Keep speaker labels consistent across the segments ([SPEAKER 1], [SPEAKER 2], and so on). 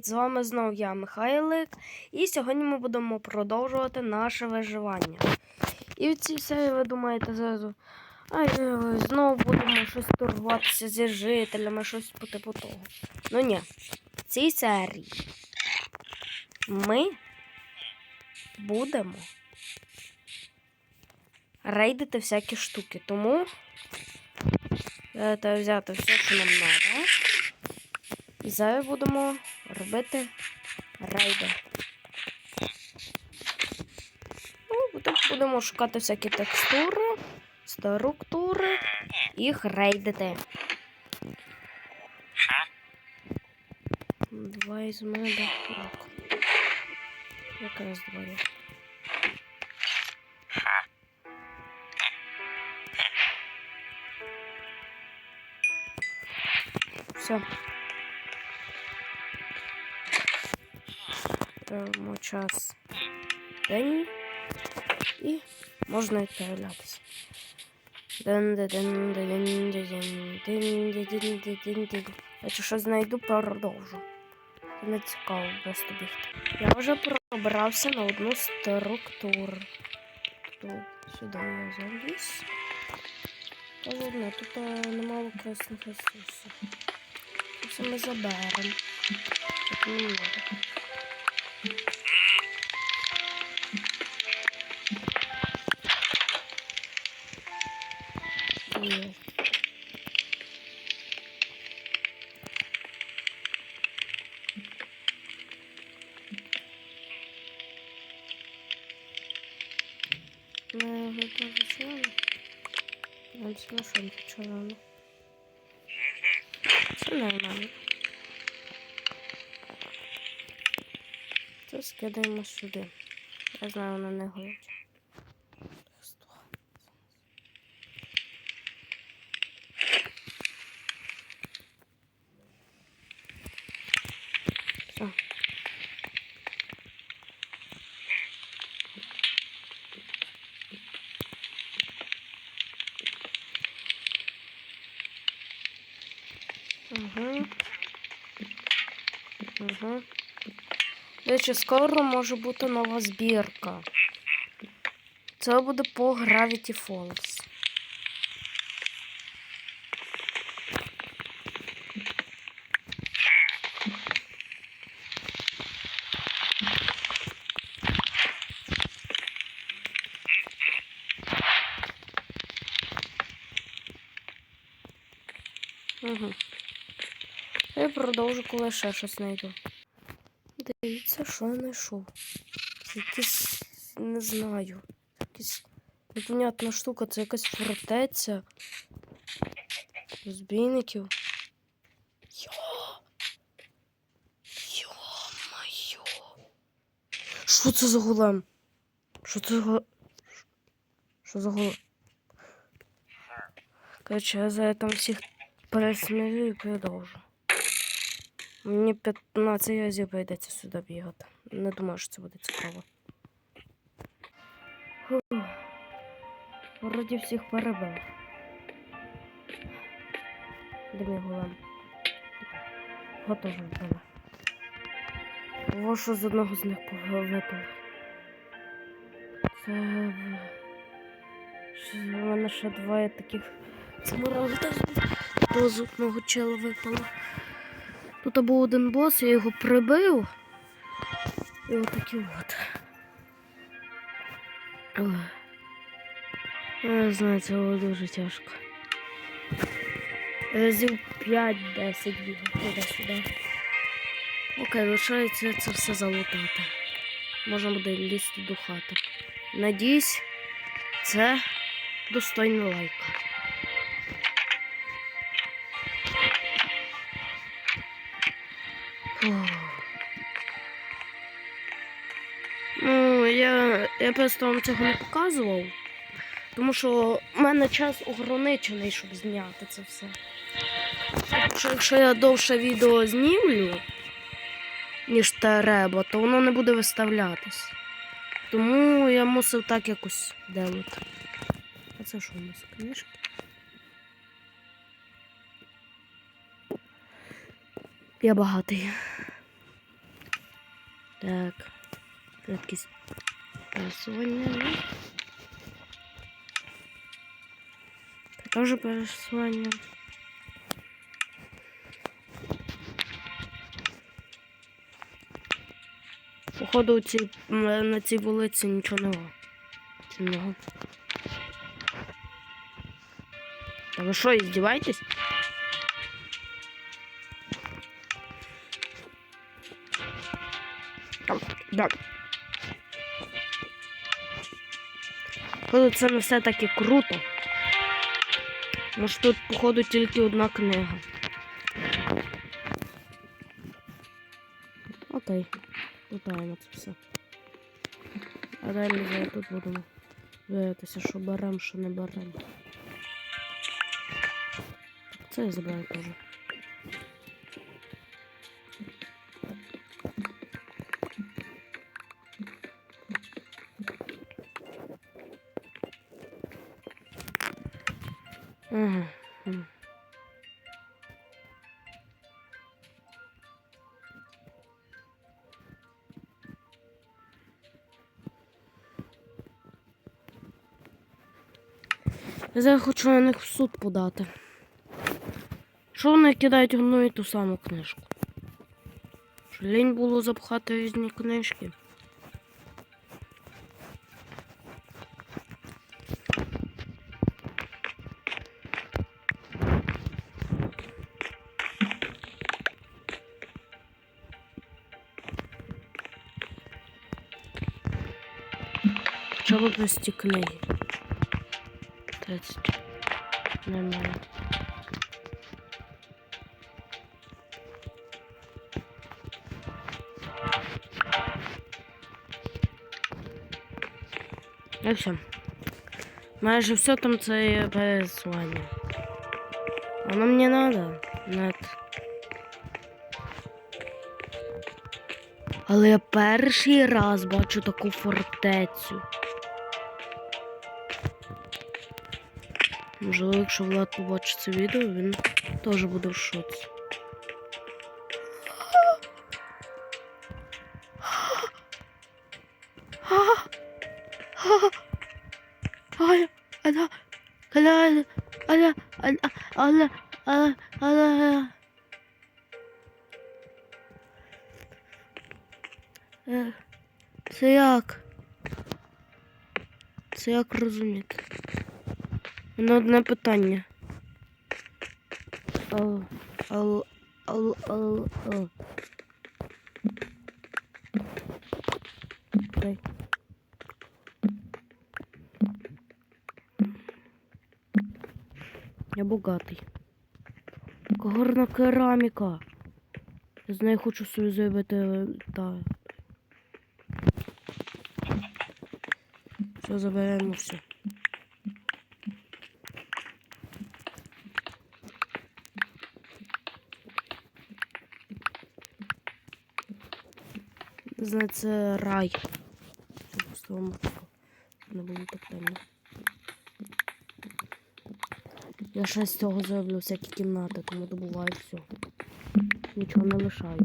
[SPEAKER 1] З вами знов я, Михайлик, і сьогодні ми будемо продовжувати наше виживання. І в цій серії ви думаєте зразу, ай, знову будемо щось торгуватися зі жителями, щось по типу того. Ну ні, в цій серії ми будемо рейдити всякі штуки. Тому взяти все, що нам треба. І зараз будемо робити рейди. Ну, потім будемо шукати всякі текстури, структури, їх рейдити. Два із мене року. Якраз двоє. Все. Беремо час день і можна відправлятися. Якщо щось знайду, продовжу. Не цікаво просто бігти. Я вже пробрався на одну структуру. Тут сюди я заліз. Та ладно, тут е, немало красних ресурсів. Це ми заберемо. Так не Evet. Це скидаємо сюди. Я знаю, воно не горить. Угу. Угу. До речі, скоро може бути нова збірка. Це буде по Gravity Falls. Угу. Я продовжу, коли ще щось знайду. Дивіться, що я знайшов. Це якийсь, не знаю. Якась непонятна штука, це якась фортеця. Розбійників. Йо! Йо-моє! Що це за голем? Що це за... Що за голем? Короче, я за там всіх пересмію і продовжу. Мені 15 разів прийдеться сюди бігати. Не думаю, що це буде цікаво. Фух. Вроді всіх перебив. Де мій голем? Готовий мене. Ось що з одного з них випало. Це. в- у мене ще двоє таких смарагдів. До з одного чела випало. Тут був один бос, я його прибив. І отакі от. Я знаю, це було дуже тяжко. Разів 5-10 бігав туди-сюди. Окей, лишається це все залутати. Можна буде лізти до хати. Надіюсь, це достойний лайка. Я, я просто вам цього не показував, тому що в мене час ограничений, щоб зняти це все. Що якщо я довше відео знімлю, ніж треба, то воно не буде виставлятись. Тому я мусив так якось делати. А це що у нас? Книжки? Я багатий. Так. Якісь пересування. Також пересування. Походу, у цій, на цій вулиці нічого нема. Цінного. Та ви що, іздіваєтесь? Да. Походу, це не все таки круто. Може тут, походу, тільки одна книга. Окей. Лутаємо це все. А далі вже тут будемо дивитися, що беремо, що не беремо. Це я забираю теж. М. Я зараз хочу на них в суд подати. Що вони кидають одну і ту саму книжку? Що лінь було запхати різні книжки. Прості книги. 30. Нормально. І все. Майже все там це пересування. Воно мені надо. Нет. Але я перший раз бачу таку фортецю. Можливо, якщо Влад побачить це відео, він теж буде в шоці. Аля, аля, аля, аля, аля, аля, Це як? Це як розуміти? Мене одне питання. Я богатий. Яка гарна кераміка. Я з нею хочу собі зробити та. Все, заберемо все. Знаю, це рай. Просто вам не було так темно. Я ще з цього зроблю всякі кімнати, тому добуваю все. Нічого не лишаю.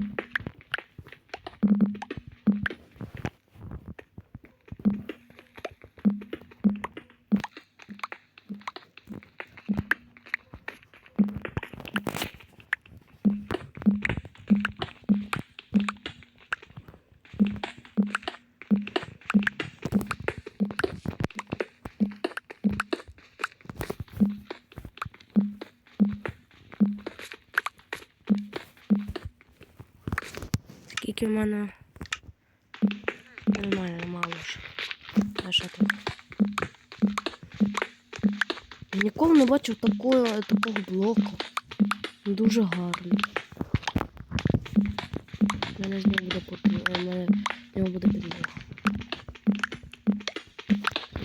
[SPEAKER 1] Скільки в мене нормально, мало вже. А що тут? Я ніколи не бачив такого, такого блоку. Дуже гарний. У мене з нього буде потім. Мене нього буде підлога.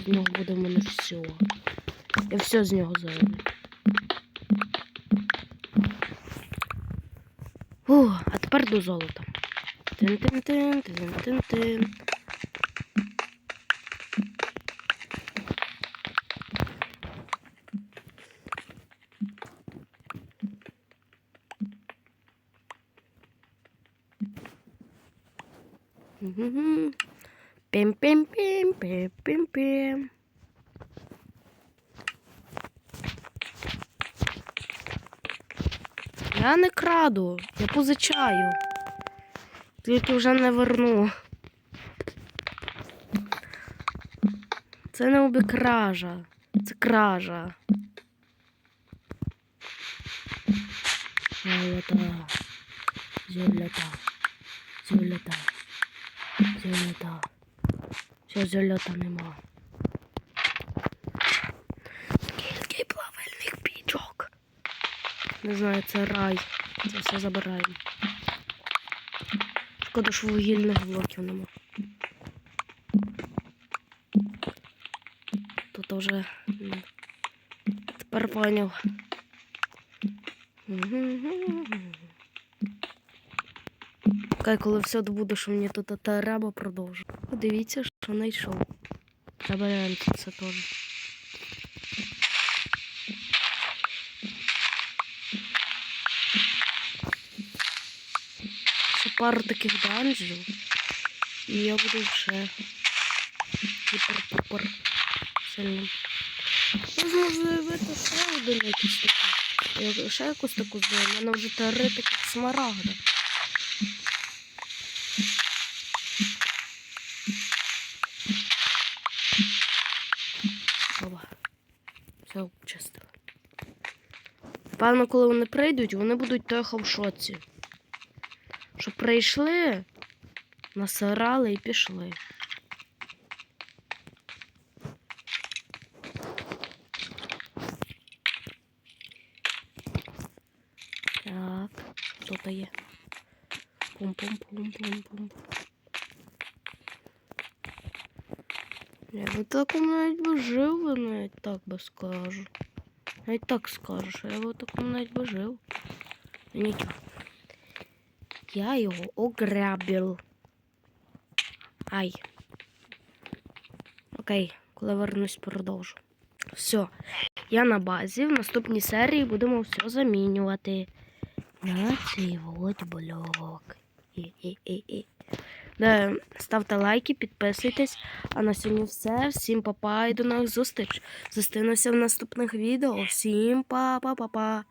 [SPEAKER 1] З нього буде в мене все. Я все з нього зроблю. Фу, а тепер до золота. Тин-тин-тин, тин-тин-тин. Мгм. Пім-пім-пім-пім-пім-пім. Я не краду, я позичаю. Тільки вже не верну. Це не обікража, це кража. Золота, золота, золота, золота. Все, зольота нема. Скільки плавальних пічок. Не знаю, це рай. Це все забираємо. Шкода, що вугільних блоків нема. Тут вже тепер поняв. Окей, коли все добуду, що мені тут треба, продовжу. Подивіться, що знайшов. Треба глянути це теж. Пару таких данжів. І я буду вже супер-пупер сильним. Можна заявити ще один якийсь такий. Я ще якусь таку зброю. У мене вже три таких смарагда. Оба. Все обчистили. Напевно, коли вони прийдуть, вони будуть тихо в. Що прийшли, насирали і пішли. Так, що то є? Пум-пум-пум-пум-пум. Я би так навіть би жив, би навіть так би скажу. Навіть так скажу, що я би такому навіть би жив. Нічого. Я його ограбив. Ай. Окей, коли вернусь, продовжу. Все. Я на базі. В наступній серії будемо все замінювати. На цей от блок. І, і, і, і. Да, ставте лайки, підписуйтесь. А на сьогодні все. Всім па-па і до нових зустріч. Зустрінемося в наступних відео. Всім па-па-па-па.